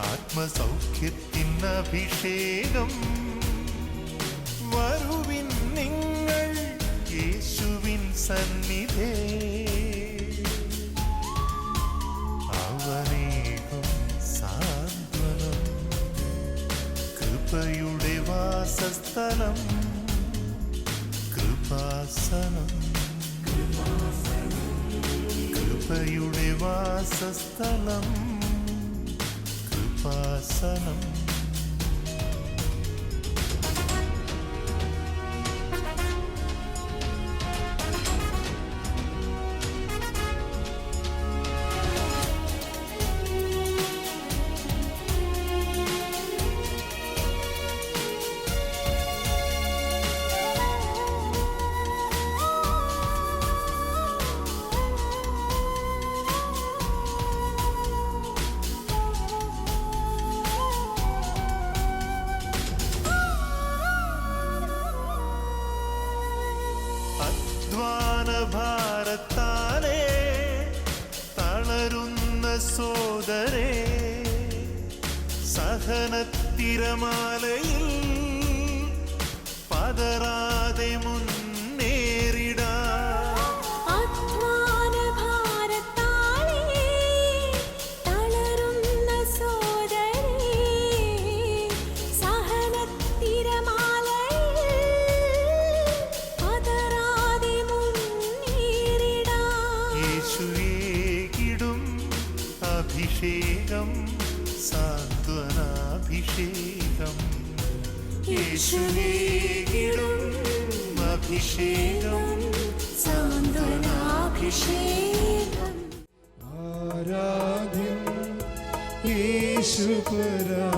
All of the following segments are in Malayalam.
ആത്മസൗഖ്യത്തിൻ അഭിഷേകം വരുവിൻ നിങ്ങൾ യേശുവിൻ സന്നിധേ. അവനേകം സാന്ത്വനം. കൃപയുടെ വാസസ്ഥലം. കൃപാസനം. കൃപയുടെ വാസസ്ഥലം. ശ്വാസനം അധ്വാന ഭാരത്താലെ തളരുന്ന സോദരേ സഹനത്തിരമാലയിൽ പതറാതെ മുന്നേറിടാ യേശുവേകിടും അഭിഷേകം സാന്ത്വനാഭിഷേകം. ആരാധ്യം യേശുപരാ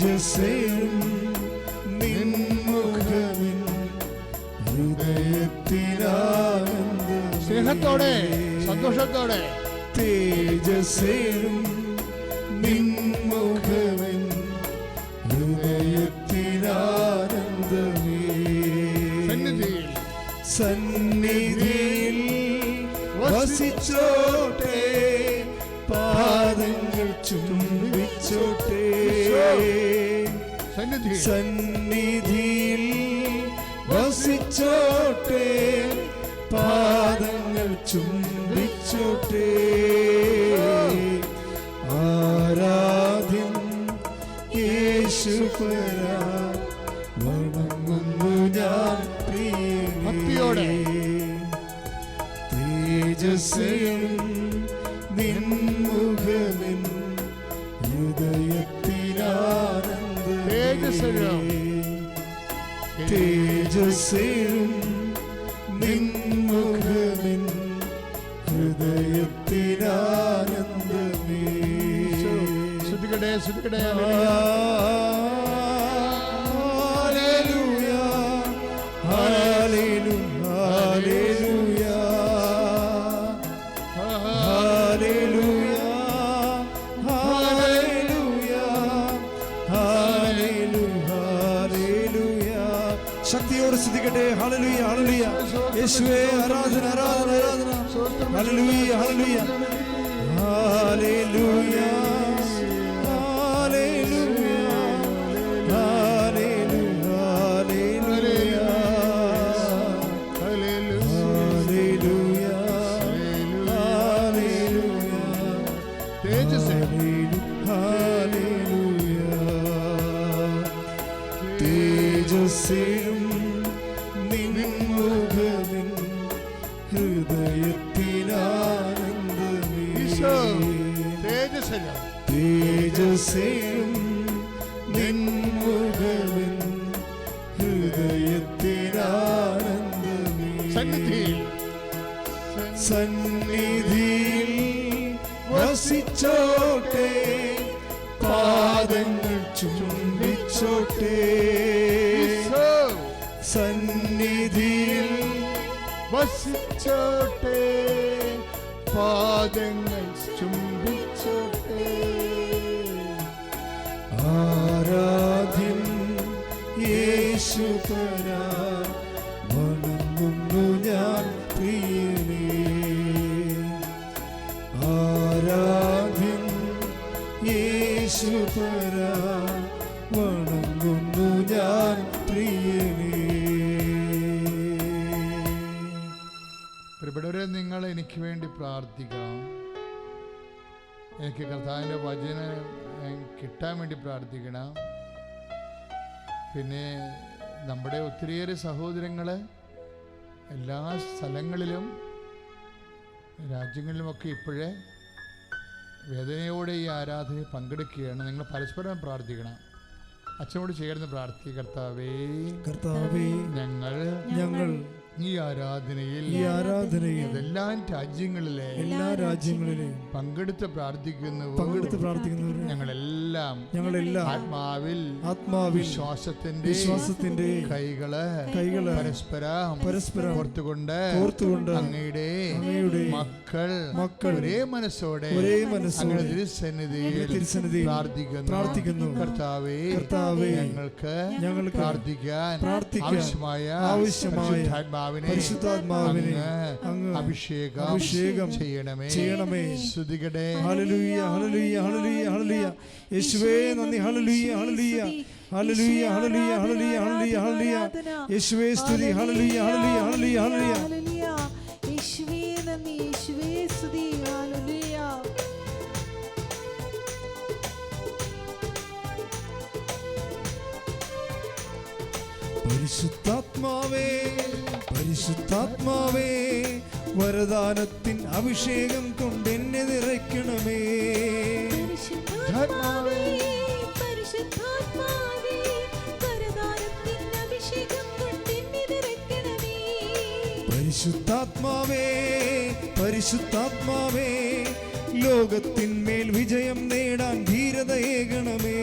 തേജസ്സേം നിൻമുഖമിൻ ഹൃദയത്തിലാനന്ദ സ്നേഹത്തോടെ സന്തോഷത്തോടെ. തേജസ്സേനും നിൻമുഖമിൻ ഹൃദയത്തിലാനന്ദമേ സന്നിധിയിൽ. സന്നിധിയിൽ വസിച്ചോട്ടെ. പാദങ്ങൾ ചുംബിച്ചോട്ടെ. സന്നിധിയിൽ വസിച്ചോട്ടെ. പാദങ്ങൾ ചുംബിച്ചോട്ടെ. ആരാധ്യം യേശുപരാ തേജസ്സും നിൻമുഖമിൻ ഹൃദയത്തിനാനന്ദമേ. ശ്രുതികടെ ശ്രുതികടെ യേശുവേ ആരാധന ആരാധന ആരാധന. ഹല്ലേലൂയ ഹല്ലേലൂയ. ഹല്ലേലൂയ. ഹല്ലേലൂയ. ഹല്ലേലൂയ ഹല്ലേലൂയ. തേജസ്സേഴും നിൻമുഖമിൻ ഹൃദയത്തിലാനന്ദമേ. സന്നിധിയിൽ. സന്നിധിയിൽ വസിച്ചോട്ടെ പാദങ്ങൾ ചുംബിച്ചോട്ടെ. സന്നിധിയിൽ വസിച്ചോട്ടെ പാദങ്ങൾ ഞാൻ പ്രിയനേ. ഞാൻ പ്രിയനേ. പ്രിയപ്പെട്ടവരെ നിങ്ങൾ എനിക്ക് വേണ്ടി പ്രാർത്ഥിക്കണം. എനിക്ക് കർത്താവിന്റെ വചനം കിട്ടാൻ വേണ്ടി പ്രാർത്ഥിക്കണം. പിന്നെ നമ്മുടെ ഒത്തിരിയേറെ സഹോദരങ്ങൾ എല്ലാ സ്ഥലങ്ങളിലും രാജ്യങ്ങളിലുമൊക്കെ ഇപ്പോഴേ വേദനയോടെ ഈ ആരാധനയിൽ പങ്കെടുക്കുകയാണ്. നിങ്ങൾ പരസ്പരം പ്രാർത്ഥിക്കണം. അച്ഛനോട് ചേർന്ന് പ്രാർത്ഥിക്കർത്താവേ കർത്താവേ ഞങ്ങൾ ഞങ്ങൾ ഈ ആരാധനയിൽ ഈ ആരാധനയിൽ എല്ലാ രാജ്യങ്ങളിലെ എല്ലാ രാജ്യങ്ങളിലെയും പങ്കെടുത്ത് പ്രാർത്ഥിക്കുന്നു പങ്കെടുത്ത് പ്രാർത്ഥിക്കുന്നവർ ഞങ്ങളെല്ലാം ഞങ്ങളെല്ലാം ആത്മാവിൽ ആത്മാവിശ്വാസത്തിന്റെ വിശ്വാസത്തിന്റെ വിശ്വാസത്തിന്റെ കൈകൾ കൈകൾ പരസ്പരം പരസ്പരം ഓർത്തുകൊണ്ട് ഓർത്തുകൊണ്ട് അങ്ങയുടെ അങ്ങയുടെ മക്കൾ മക്കൾ ഒരേ മനസ്സോടെ ഒരേ മനസ്സോടെ തിരുസന്നിധിയിൽ തിരുസന്നിധിയിൽ പ്രാർത്ഥിക്കുന്നു പ്രാർത്ഥിക്കുന്നു. കർത്താവേ കർത്താവേ, ഞങ്ങൾക്ക് ഞങ്ങൾക്ക് പ്രാർത്ഥിക്കാൻ പ്രാർത്ഥിക്കാൻ ആവശ്യമായ ആവശ്യമായ പരിശുദ്ധാത്മാവിനെ പരിശുദ്ധാത്മാവിനെ അങ്ങ് അഭിഷേകം അഭിഷേകം ചെയ്യണമേ ചെയ്യണമേ. ശ്രുതികടെ ഹല്ലേലൂയ ഹല്ലേലൂയ ഹല്ലേലൂയ ഹല്ലേലൂയ യേശുവേ നന്ദി ഹല്ലേലൂയ ഹല്ലേലൂയ ഹല്ലേലൂയ ഹല്ലേലൂയ ഹല്ലേലൂയ ഹല്ലേലൂയ ഹല്ലേലൂയ യേശുവേ സ്തുതി ഹല്ലേലൂയ ഹല്ലേലൂയ ഹല്ലേലൂയ ഹല്ലേലൂയ. യേശുവേ നന്ദി, യേശുവേ സ്തുതി. ഹല്ലേലൂയ. പരിശുദ്ധാത്മാവേ പരിശുദ്ധാത്മാവേ വരദാനത്തിൻ അഭിഷേകം കൊണ്ട് എന്നെ നിറയ്ക്കണമേ. പരിശുദ്ധാത്മാവേ, പരിശുദ്ധാത്മാവേ, ലോകത്തിന്മേൽ വിജയം നേടാൻ ധീരതയേകണമേ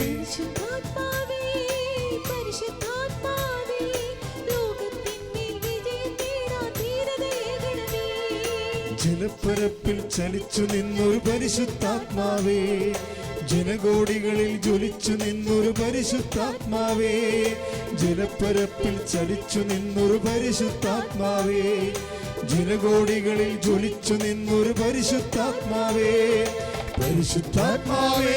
പരിശുദ്ധാത്മാവേ, ജലപ്പരപ്പിൽ ചലിച്ചു നിന്നൊരു പരിശുദ്ധാത്മാവേ. ജനകോടികളിൽ ജ്വലിച്ചു നിന്നൊരു പരിശുദ്ധാത്മാവേ. ജലപ്പരപ്പിൽ ചലിച്ചു നിന്നൊരു പരിശുദ്ധാത്മാവേ. ജനകോടികളിൽ ജ്വലിച്ചു നിന്നൊരു പരിശുദ്ധാത്മാവേ. പരിശുദ്ധാത്മാവേ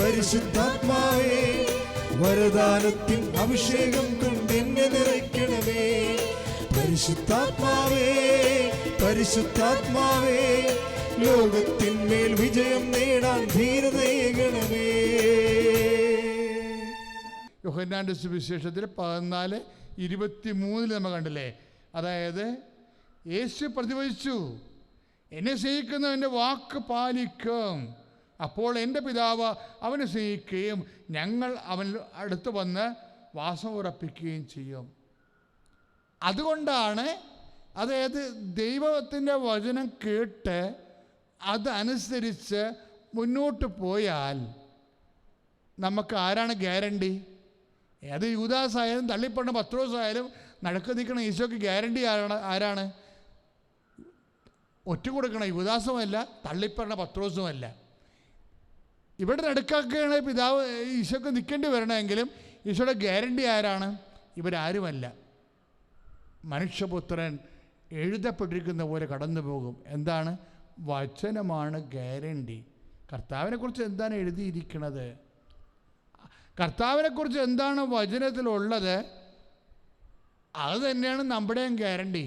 പരിശുദ്ധാത്മാവേ. വരദാനത്തിൻ അഭിഷേകം കൊണ്ട് എന്നെ നിറയ്ക്കണമേ. പരിശുദ്ധാത്മാവേ പരിശുദ്ധാത്മാവേ ലോകത്തിന്മേൽ വിജയം നേടാൻ ധീരതയേകണമേ യോഹന്നാന്റെ സുവിശേഷത്തിൽ പതിനാല് ഇരുപത്തി മൂന്നിൽ നമ്മൾ കണ്ടില്ലേ? അതായത് യേശു പ്രതിവചിച്ചു എന്നെ സ്നേഹിക്കുന്നവന്റെ വാക്ക് പാലിക്കും. അപ്പോൾ എന്റെ പിതാവ് അവനെ സ്നേഹിക്കുകയും ഞങ്ങൾ അവൻ അടുത്ത് വന്ന് വാസം ഉറപ്പിക്കുകയും ചെയ്യും. അതുകൊണ്ടാണ് അതായത് ദൈവത്തിന്റെ വചനം കേട്ട് അതനുസരിച്ച് മുന്നോട്ട് പോയാൽ നമുക്ക് ആരാണ് ഗ്യാരണ്ടി? ഏത് യൂദാസ് ആയാലും തള്ളിപ്പണ്ണ പത്രോസ് ആയാലും നടക്ക് നിൽക്കണ ഈശോയ്ക്ക് ഗ്യാരണ്ടി ആരാണ്? ആരാണ്? ഒറ്റ കൊടുക്കണ യുവദാസുമല്ല തള്ളിപ്പറണ പത്രോസുമല്ല. ഇവിടെ നടുക്കാക്കുകയാണ് പിതാവ് ഈശോക്ക് നിൽക്കേണ്ടി വരണമെങ്കിലും ഈശോയുടെ ഗ്യാരണ്ടി ആരാണ്? ഇവരാരുമല്ല. മനുഷ്യപുത്രൻ എഴുതപ്പെട്ടിരിക്കുന്ന പോലെ കടന്നു പോകും എന്താണ്? വചനമാണ് ഗ്യാരണ്ടി. കർത്താവിനെക്കുറിച്ച് എന്താണ് എഴുതിയിരിക്കുന്നത് കർത്താവിനെക്കുറിച്ച് എന്താണ് വചനത്തിലുള്ളത്? അത് തന്നെയാണ് നമ്മുടെയും ഗ്യാരണ്ടി.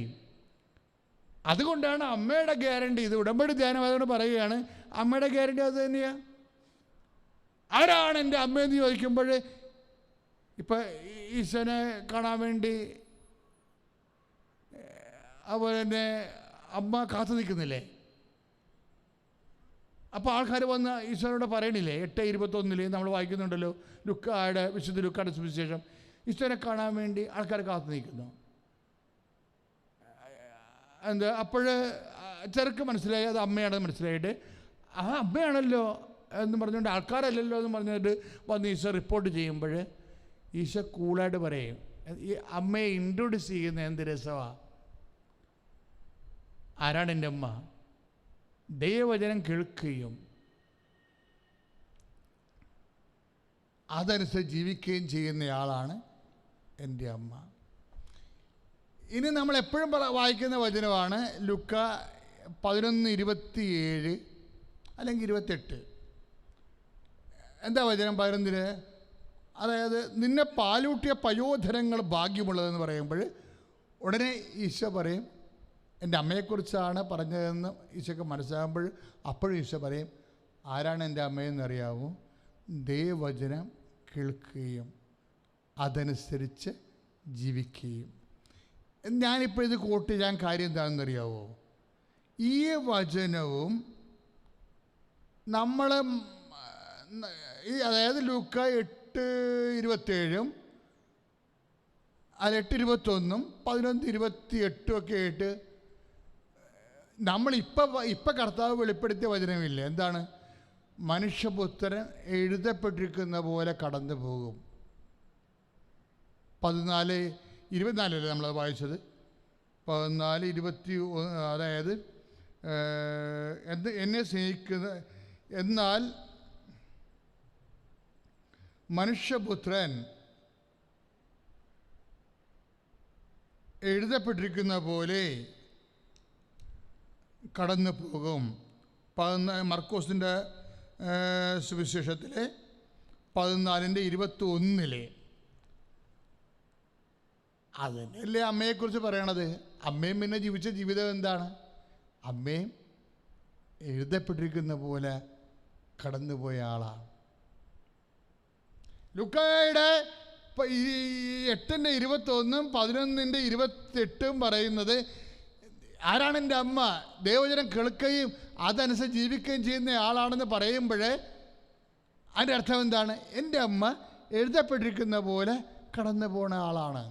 അതുകൊണ്ടാണ് അമ്മയുടെ ഗ്യാരണ്ടി. ഇത് ഉടമ്പടി ധ്യാനം അതുകൊണ്ട് പറയുകയാണ് അമ്മയുടെ ഗ്യാരണ്ടി അത് തന്നെയാണ് ആരാണ് എന്റെ അമ്മയെന്ന് ചോദിക്കുമ്പോൾ ഇപ്പം ഈശ്വനെ കാണാൻ വേണ്ടി അതുപോലെ അമ്മ കാത്തു നിൽക്കുന്നില്ലേ? അപ്പോൾ ആൾക്കാർ വന്ന് ഈശോനോട് പറയണില്ലേ? എട്ട് ഇരുപത്തൊന്നിൽ നമ്മൾ വായിക്കുന്നുണ്ടല്ലോ. ലുക്കായുടെ വിശുദ്ധ ലുക്കാട് സുവിശേഷം ഈശോനെ കാണാൻ വേണ്ടി ആൾക്കാർ കാത്തു നിൽക്കുന്നു. എന്താ അപ്പോൾ ചെറുക്ക് മനസ്സിലായി അത് അമ്മയാണെന്ന് മനസ്സിലായിട്ട്. ആ അമ്മയാണല്ലോ എന്ന് പറഞ്ഞുകൊണ്ട് ആൾക്കാരല്ലല്ലോ എന്ന് പറഞ്ഞിട്ട് വന്ന് ഈശോ റിപ്പോർട്ട് ചെയ്യുമ്പോൾ ഈശോ കൂളായിട്ട് പറയും ഈ അമ്മയെ ഇൻട്രൊഡ്യൂസ് ചെയ്യുന്ന എന്ത് രസമാണ് ആരാണ് എന്റെ അമ്മ ദൈവവചനം കേൾക്കുകയും അതനുസരിച്ച് ജീവിക്കുകയും ചെയ്യുന്നയാളാണ് എന്റെ അമ്മ. ഇനി നമ്മൾ എപ്പോഴും വായിക്കുന്ന വചനമാണ് ലുക്ക പതിനൊന്ന് ഇരുപത്തിയേഴ് അല്ലെങ്കിൽ ഇരുപത്തെട്ട്. എന്താ വചനം പതിനൊന്നിന് അതായത് നിന്നെ പാലൂട്ടിയ പയോധരങ്ങൾ ഭാഗ്യമുള്ളതെന്ന് പറയുമ്പോൾ ഉടനെ ഈശോ പറയും എന്റെ അമ്മയെക്കുറിച്ചാണ് പറഞ്ഞതെന്ന് ഈശോക്ക് മനസ്സിലാകുമ്പോൾ അപ്പോഴും ഈശോ പറയും ആരാണ് എന്റെ അമ്മയെന്ന് അറിയാമോ ദൈവവചനം കേൾക്കുകയും അതനുസരിച്ച് ജീവിക്കുകയും. ഞാനിപ്പോൾ ഇത് കോട്ട് ചെയ്യാൻ കാര്യം എന്താണെന്നറിയാവോ? ഈ വചനവും നമ്മൾ ഈ അതായത് ലൂക്ക എട്ട് ഇരുപത്തേഴും അല്ല എട്ട് ഇരുപത്തൊന്നും പതിനൊന്ന് ഇരുപത്തി എട്ടും ഒക്കെ ആയിട്ട് നമ്മളിപ്പോൾ ഇപ്പം കർത്താവ് വെളിപ്പെടുത്തിയ വചനമില്ല? എന്താണ്? മനുഷ്യപുത്രൻ എഴുതപ്പെട്ടിരിക്കുന്ന പോലെ കടന്നു പോകും. പതിനാല് ഇരുപത്തിനാലല്ലേ നമ്മളത് വായിച്ചത്? പതിനാല് ഇരുപത്തി അതായത് എന്ത് എന്നെ സ്നേഹിക്കുന്ന എന്നാൽ മനുഷ്യപുത്രൻ എഴുതപ്പെട്ടിരിക്കുന്ന പോലെ കടന്നു പോകും. പതിനാ മർക്കോസിന്റെ സുവിശേഷത്തിലെ പതിനാലിന്റെ ഇരുപത്തി ഒന്നിലെ അതിനല്ലേ അമ്മയെക്കുറിച്ച് പറയണത്? അമ്മയും പിന്നെ ജീവിച്ച ജീവിതം എന്താണ്? അമ്മയും എഴുതപ്പെട്ടിരിക്കുന്ന പോലെ കടന്നുപോയ ആളാണ് ലുക്കായുടെ എട്ടിന്റെ ഇരുപത്തൊന്നും പതിനൊന്നിന്റെ ഇരുപത്തെട്ടും പറയുന്നത് ആരാണ് എന്റെ അമ്മ? ദൈവജനം കേൾക്കുകയും അതനുസരിച്ച് ജീവിക്കുകയും ചെയ്യുന്ന ആളാണെന്ന് പറയുമ്പോൾ അതിന്റെ അർത്ഥം എന്താണ്? എന്റെ അമ്മ എഴുതപ്പെട്ടിരിക്കുന്ന പോലെ കടന്നു പോണ ആളാണ്.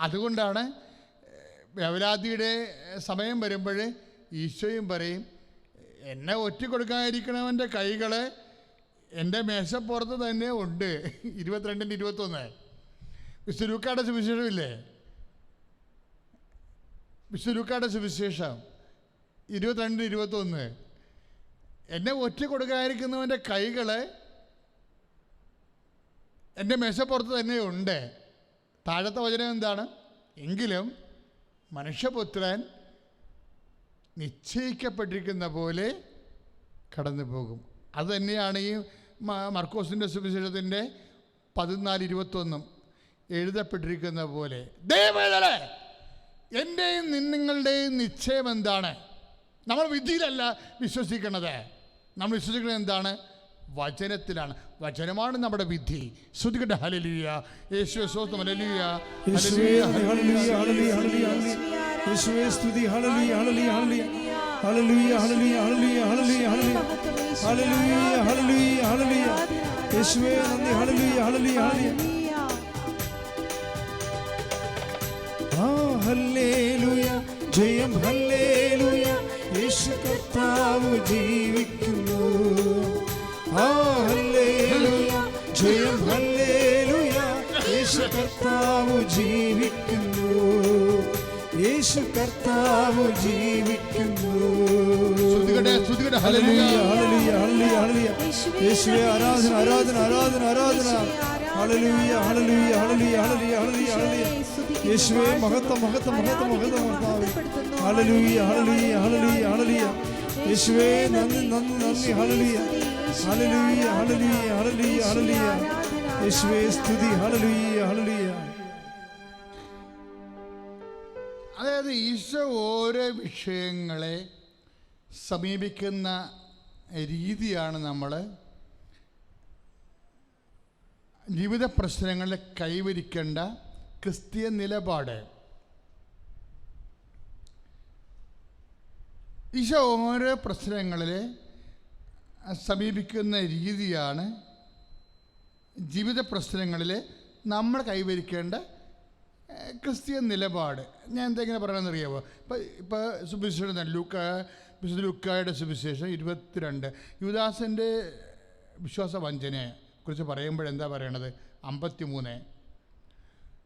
അതുകൊണ്ടാണ് വ്യവലാതിയുടെ സമയം വരുമ്പോൾ ഈശോയും പറയും എന്നെ ഒറ്റ കൊടുക്കാതിരിക്കണവന്റെ കൈകൾ എന്റെ മേശപ്പുറത്ത് തന്നെ ഉണ്ട്. ഇരുപത്തിരണ്ടിന്റെ ഇരുപത്തൊന്ന്. വിശ്വരൂക്കാടെ സുവിശേഷമില്ലേ? വിശ്വരൂക്കാടെ സുവിശേഷം ഇരുപത്തിരണ്ട് ഇരുപത്തൊന്ന്. എന്നെ ഒറ്റ കൊടുക്കാതിരിക്കുന്നവന്റെ കൈകൾ എന്റെ മേശപ്പുറത്ത് തന്നെ ഉണ്ട്. താഴത്തെ വചനം എന്താണ്? എങ്കിലും മനുഷ്യപുത്രൻ നിശ്ചയിക്കപ്പെട്ടിരിക്കുന്ന പോലെ കടന്നു പോകും അത് തന്നെയാണ് ഈ മർക്കോസിന്റെ സുവിശേഷത്തിന്റെ പതിനാല് ഇരുപത്തൊന്നും. എഴുതപ്പെട്ടിരിക്കുന്ന പോലെ ദൈവവേദനെ എന്റെയും നിങ്ങളുടെയും നിശ്ചയം എന്താണ്? നമ്മൾ വിധിയിലല്ല വിശ്വസിക്കുന്നത് നമ്മൾ വിശ്വസിക്കുന്നത് എന്താണ്? വചനത്തിലാണ്. വചനമാണ് നമ്മുടെ വിധി. ശ്രുതികട്ടെ ഹലലിയ യേശു സ്വന്തം ഹലലിയ യേശുവേ നന്ദി, ഹല്ലേലൂയ, ഹല്ലേലൂയ ജയം ഹല്ലേലൂയ യേശു കർത്താവ് ജീവിക്കുന്നു. ആ ഹല്ലേലൂയ ജയം ഹല്ലേലൂയ യേശു കർത്താവ് ജീവിക്കുന്നു. യേശു കർത്താവ് ജീവിക്കുന്നു. ശ്രുതികട്ടെ ശ്രുതികട്ടെ ഹല്ലേലൂയ. ഹല്ലേലൂയ ഹല്ലേലൂയ ഹല്ലേലൂയ യേശുവേ ആരാധന ആരാധന ആരാധന ആരാധന. ഹളലുയ ഹല്ലേലൂയ ഹല്ലേലൂയ ഹല്ലേലൂയ ഹല്ലേലൂയ ഹല്ലേലൂയ. യേശുവേ മഹത്വം മഹത്വം മഹത്വം മഹത്വം കർത്താവേ ഹല്ലേലൂയ ഹല്ലേലൂയ ഹല്ലേലൂയ ഹല്ലേലൂയ. യേശുവേ നന്ദി നന്ദി നന്ദി ഹല്ലേലൂയ. ഹല്ലേലൂയ ഹല്ലേലൂയ ഹല്ലേലൂയ ഹല്ലേലൂയ. യേശുവേ സ്തുതി ഹല്ലേലൂയ ഹല്ലേലൂയ. അതായത് ഈശോ ഓരോ വിഷയങ്ങളെ സമീപിക്കുന്ന രീതിയാണ് നമ്മൾ ജീവിത പ്രശ്നങ്ങളെ കൈവരിക്കേണ്ട ക്രിസ്തീയ നിലപാട്. ഈശോ ഓരോ പ്രശ്നങ്ങളിൽ സമീപിക്കുന്ന രീതിയാണ് ജീവിത പ്രശ്നങ്ങളിൽ നമ്മൾ കൈവരിക്കേണ്ട ക്രിസ്തീയ നിലപാട്. ഞാൻ എന്തെങ്കിലും പറയണമെന്നറിയാമോ ഇപ്പം ഇപ്പോൾ സുവിശേഷം തന്നെ ലൂക്ക വിശുദ്ധ ലൂക്കായുടെ സുവിശേഷം ഇരുപത്തിരണ്ട്. യുദാസിന്റെ വിശ്വാസ വഞ്ചനയെ കുറിച്ച് പറയുമ്പോഴെന്താ പറയണത്? അമ്പത്തി മൂന്ന്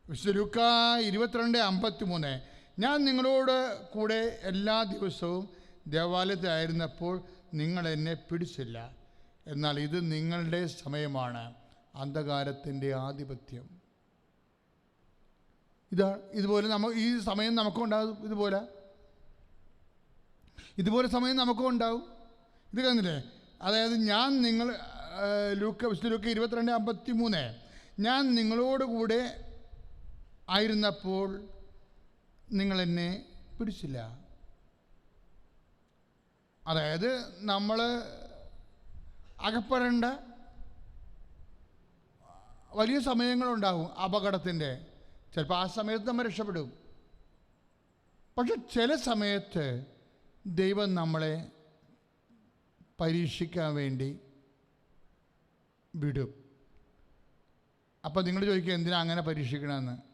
വിശുദ്ധ ഇരുപത്തിരണ്ട് അമ്പത്തി മൂന്ന് ഞാൻ നിങ്ങളോട് കൂടെ എല്ലാ ദിവസവും ദേവാലയത്തിലായിരുന്നപ്പോൾ നിങ്ങൾ എന്നെ പിടിച്ചില്ല. എന്നാൽ ഇത് നിങ്ങളുടെ സമയമാണ്. അന്ധകാരത്തിന്റെ ആധിപത്യം. ഇതാ ഇതുപോലെ നമ്മ ഈ സമയം നമുക്കും ഉണ്ടാകും ഇതുപോലെ. ഇതുപോലെ സമയം നമുക്കും ഉണ്ടാവും ഇത് കണ്ടില്ലേ? അതായത് ഞാൻ നിങ്ങൾ ലൂക്ക വിശുദ്ധ ലൂക്ക ഇരുപത്തിരണ്ട് അമ്പത്തി മൂന്ന് ഞാൻ നിങ്ങളോട് കൂടെ ആയിരുന്നപ്പോൾ നിങ്ങൾ എന്നെ പിടിച്ചില്ല. അതായത് നമ്മൾ അകപ്പെടേണ്ട വലിയ സമയങ്ങളുണ്ടാകും അപകടത്തിന്റെ. ചിലപ്പോൾ ആ സമയത്ത് നമ്മൾ രക്ഷപ്പെടും. പക്ഷെ ചില സമയത്ത് ദൈവം നമ്മളെ പരീക്ഷിക്കാൻ വേണ്ടി വിടും. അപ്പോൾ നിങ്ങൾ ചോദിക്കുക എന്തിനാ അങ്ങനെ പരീക്ഷിക്കണമെന്ന്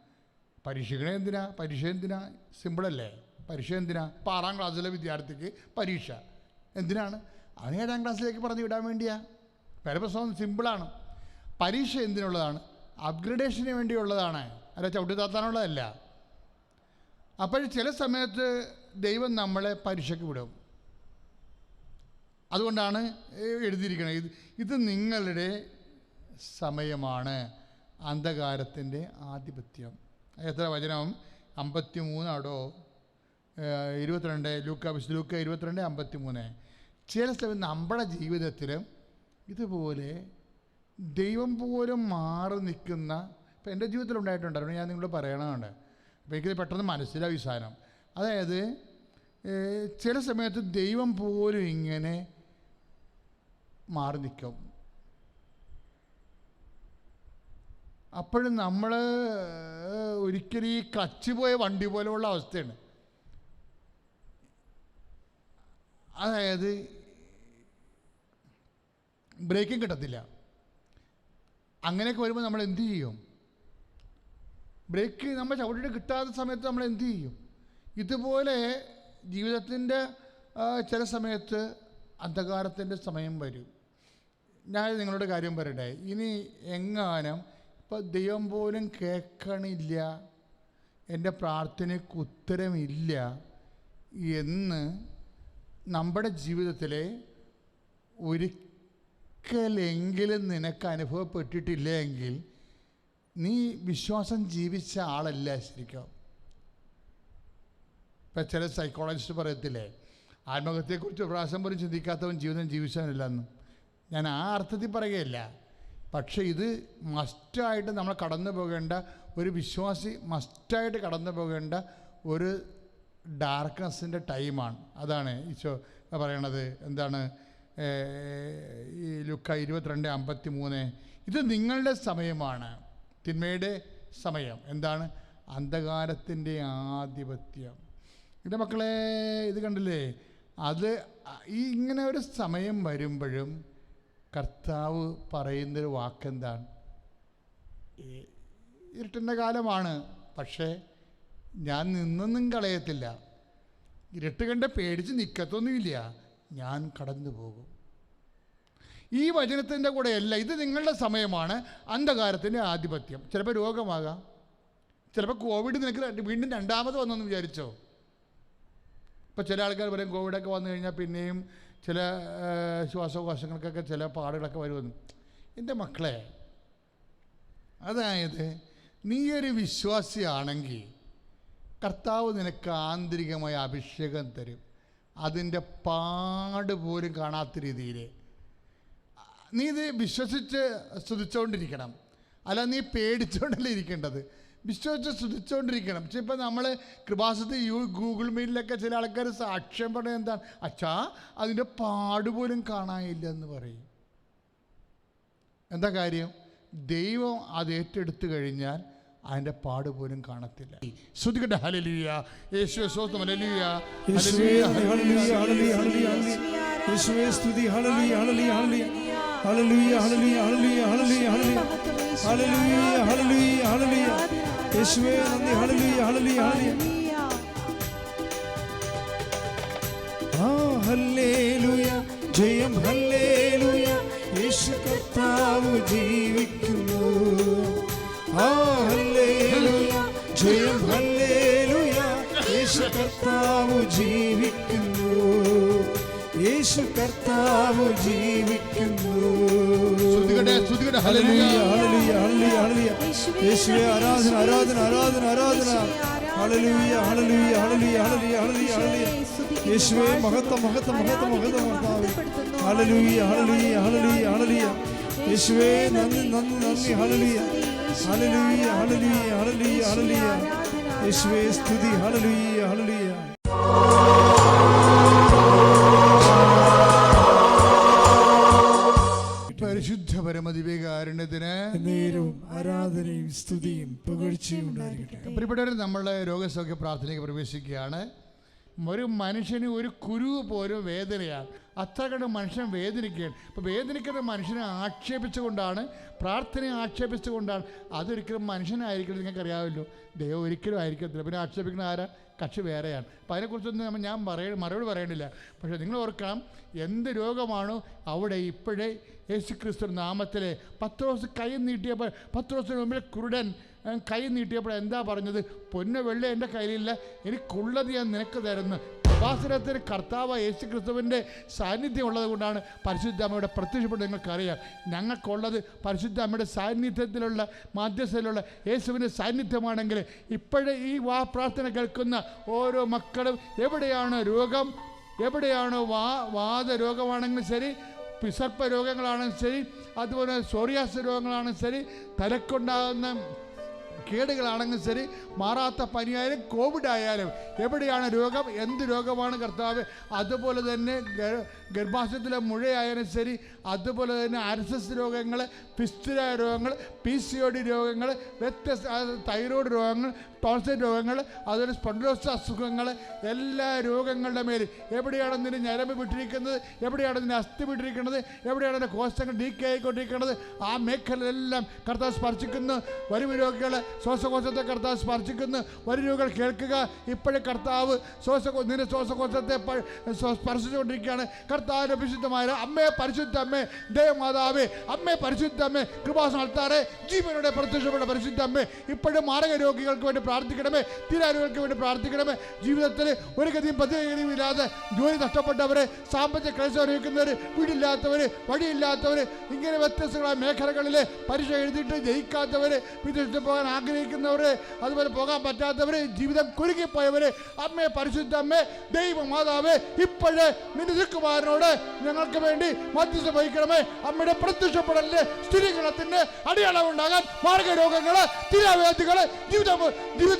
പരീക്ഷിക്കണേ എന്തിനാ? പരീക്ഷ എന്തിനാ? സിമ്പിളല്ലേ പരീക്ഷ എന്തിനാ? ഇപ്പോൾ ആറാം ക്ലാസ്സിലെ വിദ്യാർത്ഥിക്ക് പരീക്ഷ. എന്തിനാണ്? അവന് ഏഴാം ക്ലാസ്സിലേക്ക് പറഞ്ഞു വിടാൻ വേണ്ടിയാ. പരപ്രസവം സിമ്പിളാണ് പരീക്ഷ എന്തിനുള്ളതാണ്? അപ്ഗ്രഡേഷന് വേണ്ടിയുള്ളതാണ്. അല്ല ചവിട്ടി താത്താനുള്ളതല്ല അപ്പോൾ ചില സമയത്ത് ദൈവം നമ്മളെ പരീക്ഷയ്ക്ക് വിടും. അതുകൊണ്ടാണ് എഴുതിയിരിക്കുന്നത് ഇത് ഇത് നിങ്ങളുടെ സമയമാണ്. അന്ധകാരത്തിന്റെ ആധിപത്യം. എത്ര വചനം? അമ്പത്തി മൂന്നാടോ ഇരുപത്തിരണ്ട്. ലൂക്ക ലൂക്ക ഇരുപത്തിരണ്ട് അമ്പത്തി മൂന്ന് ചില സമയം നമ്മുടെ ജീവിതത്തിൽ ഇതുപോലെ ദൈവം പോലും മാറി നിൽക്കുന്ന ഇപ്പം എന്റെ ജീവിതത്തിൽ ഉണ്ടായിട്ടുണ്ടായിരുന്നു. ഞാൻ നിങ്ങളോട് പറയണമുണ്ട് അപ്പോൾ എനിക്കിത് പെട്ടെന്ന് മനസ്സിലാവും ഈ സാധനം. അതായത് ചില സമയത്ത് ദൈവം പോലും ഇങ്ങനെ മാറി നിൽക്കും. അപ്പോഴും നമ്മൾ ഒരിക്കലും ഈ കച്ചുപോയ വണ്ടി പോലെയുള്ള അവസ്ഥയാണ്. അതായത് ബ്രേക്കും കിട്ടത്തില്ല. അങ്ങനെയൊക്കെ വരുമ്പോൾ നമ്മൾ എന്ത് ചെയ്യും? ബ്രേക്ക് നമ്മൾ ചവിട്ടിട്ട് കിട്ടാത്ത സമയത്ത് നമ്മൾ എന്ത് ചെയ്യും? ഇതുപോലെ ജീവിതത്തിന്റെ ചില സമയത്ത് അന്ധകാരത്തിന്റെ സമയം വരും. ഞാൻ നിങ്ങളുടെ കാര്യം പറയട്ടെ? ഇനി എങ്ങാനും ഇപ്പോൾ ദൈവം പോലും കേൾക്കണില്ല എന്റെ പ്രാർത്ഥനയ്ക്ക് ഉത്തരമില്ല എന്ന് നമ്മുടെ ജീവിതത്തിലെ ഒരിക്കലെങ്കിലും നിനക്ക് അനുഭവപ്പെട്ടിട്ടില്ലെങ്കിൽ നീ വിശ്വാസം ജീവിച്ച ആളല്ല ശരിക്കും. ഇപ്പം ചില സൈക്കോളജിസ്റ്റ് പറയത്തില്ലേ ആത്മഹത്യയെക്കുറിച്ച് പ്രാവശ്യം പോലും ചിന്തിക്കാത്തവൻ ജീവിതം ജീവിച്ചവനില്ലെന്ന്. ഞാൻ ആ അർത്ഥത്തിൽ പറയുകയല്ല. പക്ഷേ ഇത് മസ്റ്റായിട്ട് നമ്മൾ കടന്നു പോകേണ്ട ഒരു വിശ്വാസി മസ്റ്റായിട്ട് കടന്നു പോകേണ്ട ഒരു ഡാർക്ക്നെസ്സിന്റെ ടൈമാണ്. അതാണ് ഈശോ പറയണത്. എന്താണ്? ഈ ലുക്ക ഇരുപത്തിരണ്ട് അമ്പത്തി മൂന്ന് ഇത് നിങ്ങളുടെ സമയമാണ്. തിന്മയുടെ സമയം. എന്താണ്? അന്ധകാരത്തിന്റെ ആധിപത്യം. എന്റെ മക്കളെ ഇത് കണ്ടില്ലേ? അത് ഈ ഇങ്ങനെ ഒരു സമയം വരുമ്പോഴും കർത്താവ് പറയുന്നൊരു വാക്കെന്താണ്? ഇരുട്ടിന്റെ കാലമാണ്. പക്ഷേ ഞാൻ നിന്നൊന്നും കളയത്തില്ല. ഇരുട്ട് കണ്ട് പേടിച്ച് നിൽക്കത്തൊന്നുമില്ല ഞാൻ കടന്നു പോകും. ഈ വചനത്തിന്റെ കൂടെയല്ല ഇത് നിങ്ങളുടെ സമയമാണ്. അന്ധകാരത്തിന്റെ ആധിപത്യം. ചിലപ്പോൾ രോഗമാകാം. ചിലപ്പോൾ കോവിഡ് നിനക്ക് വീണ്ടും രണ്ടാമത് വന്നെന്ന് വിചാരിച്ചോ? ഇപ്പോൾ ചില ആൾക്കാർ പറയും കോവിഡൊക്കെ വന്നു കഴിഞ്ഞാൽ പിന്നെയും ചില ശ്വാസകോശങ്ങൾക്കൊക്കെ ചില പാടുകളൊക്കെ വരുമെന്ന്. എന്റെ മക്കളെ അതായത് നീ ഒരു വിശ്വാസിയാണെങ്കിൽ കർത്താവ് നിനക്ക് ആന്തരികമായ അഭിഷേകം തരും. അതിന്റെ പാട് പോലും കാണാത്ത രീതിയിൽ. നീ ഇത് വിശ്വസിച്ച് സ്തുതിച്ചുകൊണ്ടിരിക്കണം അല്ല നീ പേടിച്ചുകൊണ്ടല്ലേ ഇരിക്കേണ്ടത്. വിശ്വസിച്ച് ശ്രദ്ധിച്ചുകൊണ്ടിരിക്കണം പക്ഷെ ഇപ്പം നമ്മൾ കൃപാസത്തിൽ യു ഗൂഗിൾ മീറ്റിലൊക്കെ ചില ആൾക്കാർ സാക്ഷ്യം പറഞ്ഞത് എന്താണ്? അച്ഛാ അതിന്റെ പാടുപോലും കാണാനില്ല എന്ന് പറയും. എന്താ കാര്യം? ദൈവം അത് ഏറ്റെടുത്തു കഴിഞ്ഞാൽ അതിന്റെ പാടുപോലും കാണത്തില്ല. ശ്രദ്ധിക്കട്ടെ. ഹലലിയ യേശു സ്വന്തം ഹലലിയ യേശുവേ ഹല്ലേലൂയ. ഹല്ലേലൂയ ഹല്ലേലൂയ ഹല്ലേലൂയ യേശുവേ സ്തുതി. ഹല്ലേലൂയ ഹല്ലേലൂയ. ഹല്ലേലൂയ ഹല്ലേലൂയ ഹല്ലേലൂയ ഹല്ലേലൂയ. ഹല്ലേലൂയ ഹല്ലേലൂയ ഹല്ലേലൂയ. യേശുവേ നന്ദി. ഹല്ലേലൂയ ആ ഹല്ലേലൂയ. ജയം ഹല്ലേലൂയ. യേശു കർത്താവ് ജീവിക്കുന്നു. ആ ഹല്ലേലൂയ. ജയം ഹല്ലേലൂയ. യേശു കർത്താവ് ജീവിക്കുന്നു. യേശു കർത്താവ് ജീവിക്കുന്നു. യേശുവെ ആരാധന ആരാധന ആരാധന ആരാധന. ഹളലുയ ഹളലുയ ഹളലുയ ഹളലുയ ഹളലുയ ഹളലുയ യേശുവെ മഹത്വ മഹത്വ മഹത്വ മഹത്വ കർത്താവ് ഹളലുയ ഹളലുയ ഹളലുയ ഹളലുയ യേശുവെ നന്ദി നന്ദി നന്ദി ഹളലുയ ഹളലുയ ഹളലുയ ഹളലുയ ഹളലുയ യേശുവെ സ്തുതി ഹളലുയ ഹളലുയ നേരവും ആരാധനയും സ്തുതിയും പുകഴ്ചയും ഉണ്ടായിരിക്കട്ടെ. പ്രിയപ്പെട്ടവർ നമ്മളെ രോഗസൗഖ്യ പ്രാർത്ഥനയ്ക്ക് പ്രവേശിക്കുകയാണ്. ഒരു മനുഷ്യന് ഒരു കുരുവ് പോലും വേദനയാണ്. അത്ര കണ്ട് മനുഷ്യൻ വേദനിക്കുകയാണ്. അപ്പോൾ വേദനിക്കുന്ന മനുഷ്യനെ ആക്ഷേപിച്ചുകൊണ്ടാണ് പ്രാർത്ഥനയെ ആക്ഷേപിച്ചുകൊണ്ടാണ് അതൊരിക്കലും മനുഷ്യനായിരിക്കില്ല നിങ്ങൾക്ക് അറിയാമല്ലോ ദൈവം ഒരിക്കലും ആയിരിക്കത്തില്ല. പിന്നെ ആക്ഷേപിക്കുന്ന ആരാ? കക്ഷി വേറെയാണ്. അപ്പോൾ അതിനെക്കുറിച്ചൊന്നും നമ്മൾ ഞാൻ പറയ മറുപടി പറയണില്ല പക്ഷേ നിങ്ങൾ ഓർക്കണം എന്ത് രോഗമാണോ അവിടെ ഇപ്പോഴേ യേശു ക്രിസ്തു നാമത്തിൽ പത്ത് ദിവസം കൈ നീട്ടിയപ്പോൾ പത്ത് ദിവസത്തിന് മുമ്പിൽ കുരുടൻ കൈ നീട്ടിയപ്പോൾ എന്താ പറഞ്ഞത്? പൊന്ന വെള്ള എന്റെ കയ്യിലില്ല. എനിക്കുള്ളത് ഞാൻ നിനക്ക് തരുന്നു. പ്രഭാസനത്തിന് കർത്താവ് യേശു ക്രിസ്തുവിന്റെ സാന്നിധ്യം ഉള്ളത് കൊണ്ടാണ് പരിശുദ്ധ അമ്മയുടെ പ്രത്യക്ഷപ്പെട്ട് നിങ്ങൾക്കറിയാം. ഞങ്ങൾക്കുള്ളത് പരിശുദ്ധ അമ്മയുടെ സാന്നിധ്യത്തിലുള്ള മാധ്യസ്ഥയിലുള്ള യേശുവിന്റെ സാന്നിധ്യമാണെങ്കിൽ ഇപ്പോഴേ ഈ വാ പ്രാർത്ഥന കേൾക്കുന്ന ഓരോ മക്കളും എവിടെയാണ് രോഗം? എവിടെയാണ് വാ വാദ രോഗമാണെങ്കിലും ശരി പിസർപ്പ രോഗങ്ങളാണെങ്കിലും ശരി അതുപോലെ സോറിയാസ് രോഗങ്ങളാണെങ്കിലും ശരി തലക്കുണ്ടാകുന്ന കേടുകളാണെങ്കിലും ശരി മാറാത്ത പനിയായാലും കോവിഡ് ആയാലും എവിടെയാണ് രോഗം എന്ത് രോഗമാണ് കർത്താവ്? അതുപോലെ തന്നെ ഗർഭാശയത്തിലെ മുഴയായാലും ശരി അതുപോലെ തന്നെ അരസസ് രോഗങ്ങൾ ഫിസ്റ്റുല രോഗങ്ങൾ പി സി ഒ ഡി രോഗങ്ങൾ വ്യത്യസ്ത തൈറോയ്ഡ് രോഗങ്ങൾ ടോൺസൈൻ രോഗങ്ങൾ അതുപോലെ സ്പൊണ്ടോസ് അസുഖങ്ങൾ എല്ലാ രോഗങ്ങളുടെ മേൽ എവിടെയാണ് നിന്റെ ഞരമ്പ് വിട്ടിരിക്കുന്നത്? എവിടെയാണ് നിന്റെ അസ്ഥി വിട്ടിരിക്കുന്നത്? എവിടെയാണ് നിന്റെ കോശങ്ങൾ ഡീക്ക് ആയിക്കൊണ്ടിരിക്കുന്നത്? ആ മേഖലയിലെല്ലാം കർത്താവ് സ്പർശിക്കുന്നു. വരും രോഗികൾ ശ്വാസകോശത്തെ കർത്താവ് സ്പർശിക്കുന്നു. വരും രോഗികൾ കേൾക്കുക. ഇപ്പോഴും കർത്താവ് ശ്വാസകോ നിന്റെ ശ്വാസകോശത്തെ സ്പർശിച്ചുകൊണ്ടിരിക്കുകയാണ്. കർത്താവിന്റെ വിശുദ്ധമായ അമ്മേ പരിശുദ്ധ അമ്മേ ദേവമാതാവേ അമ്മേ പരിശുദ്ധ അമ്മേ കൃപാസ അൾത്താറെ ജീവനോടെ പ്രത്യക്ഷപ്പെട്ട പരിശുദ്ധ അമ്മേ ഇപ്പോഴും മാരക രോഗികൾക്ക് വേണ്ടി പ്രാർത്ഥിക്കണമേ തീരാരുകൾക്ക് വേണ്ടി പ്രാർത്ഥിക്കണമേ. ജീവിതത്തിൽ ഒരു ഗതിയും പ്രത്യേകതയും ഇല്ലാതെ ജോലി നഷ്ടപ്പെട്ടവരെ സാമ്പത്തിക ക്ലേശം അനുഭവിക്കുന്നവർ വീടില്ലാത്തവർ വഴിയില്ലാത്തവർ ഇങ്ങനെ വ്യത്യസ്തങ്ങളായ മേഖലകളിൽ പരീക്ഷ എഴുതിയിട്ട് ജയിക്കാത്തവർ വിദേശത്ത് പോകാൻ ആഗ്രഹിക്കുന്നവർ അതുപോലെ പോകാൻ പറ്റാത്തവർ ജീവിതം കുരുങ്ങിപ്പോയവർ അമ്മേ പരിശുദ്ധ അമ്മേ ദൈവ മാതാവേ ഇപ്പോഴേ നിന്റെ ദിക്കുമാരനോട് ഞങ്ങൾക്ക് വേണ്ടി മധ്യസ്ഥ വഹിക്കണമേ. അമ്മയുടെ പ്രത്യക്ഷപ്പെടലിന് സ്ഥിരീകരണത്തിന് അടയാളമുണ്ടാകാൻ മാർഗരോഗങ്ങൾ തിരാവേദികൾ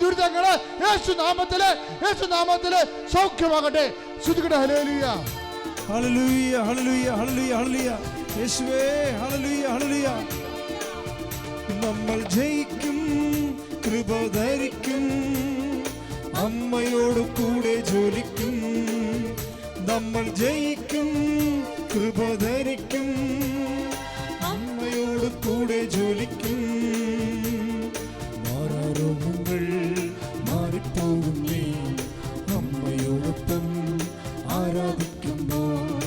ദുരിതങ്ങൾ യേശു നാമത്തിൽ യേശു നാമത്തിൽ സൗഖ്യമാകട്ടെ. ശ്രുതികട ഹലേലിയ നമ്മൾ ജയിക്കും കൃപ ധരിക്കും അമ്മയോട് കൂടെ ജോലിക്കും നമ്മൾ ജയിക്കും കൃപ ധരിക്കും അമ്മയോട് കൂടെ ജോലിക്കും മാറാരോഗങ്ങൾ മാറിപ്പോകും അമ്മയോടൊപ്പം ആരാധിക്കുമ്പോൾ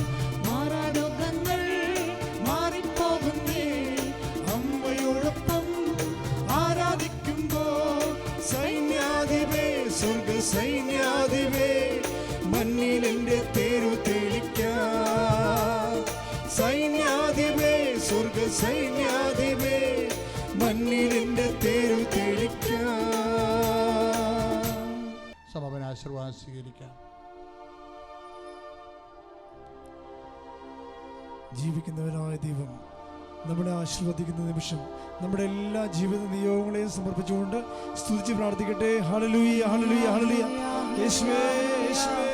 മാറാരോഗങ്ങൾ മാറിപ്പോകും അമ്മയോടൊപ്പം ആരാധിക്കുമ്പോൾ സൈന്യാധിപേ സ്വർഗ സൈന്യാധിപേ സൈന്യാധിപേ മണ്ണിൽ എന്റെ തേരു തെളിക്കാം. ആശീർവാദം സ്വീകരിക്കാം. ജീവിക്കുന്നവനായ ദൈവം നമ്മളെ ആശീർവദിക്കുന്ന നിമിഷം നമ്മുടെ എല്ലാ ജീവിത നിയോഗങ്ങളെയും സമർപ്പിച്ചുകൊണ്ട് സ്തുതിച്ച് പ്രാർത്ഥിക്കട്ടെ. ഹല്ലേലൂയ ഹല്ലേലൂയ ഹല്ലേലൂയ. യേശുവേ യേശുവേ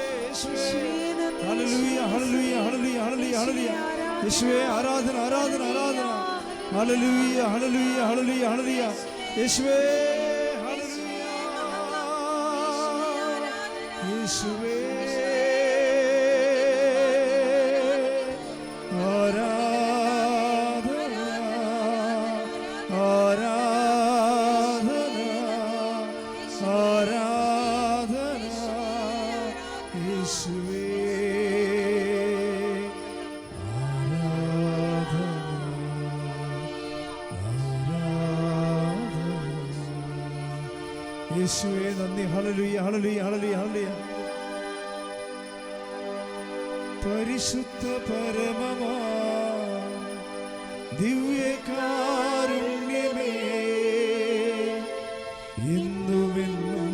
യേശുവേ ആരാധന ആരാധന ആരാധന. ഹല്ലേലൂയ ഹല്ലേലൂയ ഹല്ലേലൂയ ഹല്ലേലൂയ യേശുവേ ഹല്ലേലൂയ യേശുവേ യേശുവേ നന്ദി. ഹളലുയ ഹളലുയ ഹളലുയ ഹളലുയ പരിശുദ്ധ പരമമാ ദിവ്യകാരുണ്യമേ എന്നുമെന്നും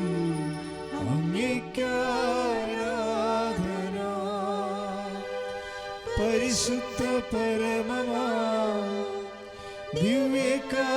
അംഗീകാരാധന. പരിശുദ്ധ പരമമാ ദിവ്യകാരുണ്യമേ